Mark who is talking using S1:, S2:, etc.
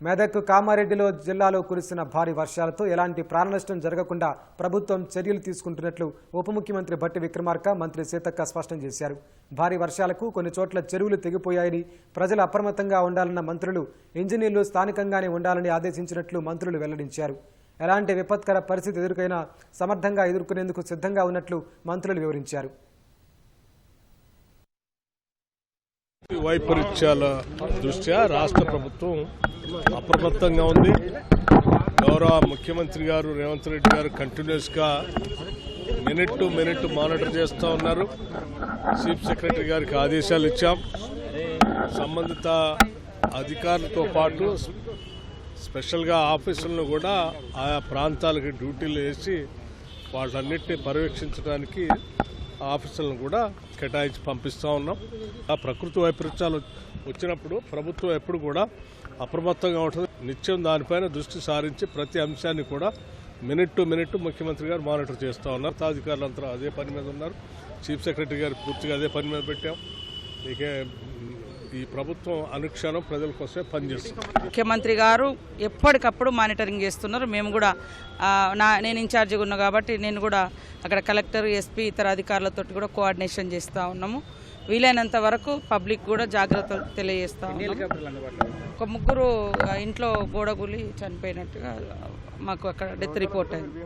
S1: మెదక్ కామారెడ్డిలో జిల్లాలో కురిసిన భారీ వర్షాలతో ఎలాంటి ప్రాణనష్టం జరగకుండా ప్రభుత్వం చర్యలు తీసుకుంటున్నట్లు ఉప ముఖ్యమంత్రి భట్టి విక్రమార్క మంత్రి సీతక్క స్పష్టం చేశారు. భారీ వర్షాలకు కొన్ని చోట్ల చెరువులు తెగిపోయాయని ప్రజలు అప్రమత్తంగా ఉండాలన్న మంత్రులు ఇంజనీర్లు స్థానికంగానే ఉండాలని ఆదేశించినట్లు మంత్రులు వెల్లడించారు. ఎలాంటి విపత్కర పరిస్థితి ఎదుర్కొైనా సమర్థంగా ఎదుర్కొనేందుకు సిద్ధంగా ఉన్నట్లు మంత్రులు వివరించారు.
S2: వైపరీత్యాల దృష్ట్యా రాష్ట్ర ప్రభుత్వం అప్రమత్తంగా ఉంది. గౌరవ ముఖ్యమంత్రి గారు రేవంత్ రెడ్డి గారు కంటిన్యూస్గా మినిట్ టు మినిట్ మానిటర్ చేస్తూ ఉన్నారు. చీఫ్ సెక్రటరీ గారికి ఆదేశాలు ఇచ్చాం. సంబంధిత అధికారులతో పాటు స్పెషల్గా ఆఫీసులను కూడా ఆయా ప్రాంతాలకు డ్యూటీలు వేసి వాళ్ళన్నింటినీ పర్యవేక్షించడానికి ఆఫీసులను కూడా కేటాయించి పంపిస్తూ ఉన్నాం. ఆ ప్రకృతి వైపరీత్యాలు వచ్చినప్పుడు ప్రభుత్వం ఎప్పుడు కూడా అప్రమత్తంగా ఉంటుంది. నిత్యం దానిపైన దృష్టి సారించి ప్రతి అంశాన్ని కూడా మినిట్ టు మినిట్ ముఖ్యమంత్రి గారు మానిటర్ చేస్తూ ఉన్నారు. అధికారులంతా అదే పని మీద ఉన్నారు. చీఫ్ సెక్రటరీ గారు పూర్తిగా అదే పని మీద పెట్టాం. ఇక ఈ ప్రభుత్వం అనుక్షణం ప్రజల కోసమే పనిచేస్తుంది.
S3: ముఖ్యమంత్రి గారు ఎప్పటికప్పుడు మానిటరింగ్ చేస్తున్నారు. మేము కూడా నా నేను ఇన్ఛార్జిగా ఉన్నా కాబట్టి నేను కూడా అక్కడ కలెక్టర్ ఎస్పీ ఇతర అధికారులతో కూడా కోఆర్డినేషన్ చేస్తూ ఉన్నాము. వీలైనంత వరకు పబ్లిక్ కూడా జాగ్రత్తలు తెలియజేస్తా ఒక ముగ్గురు ఇంట్లో గోడగులి చనిపోయినట్టుగా మాకు అక్కడ డెత్ రిపోర్ట్ అయింది.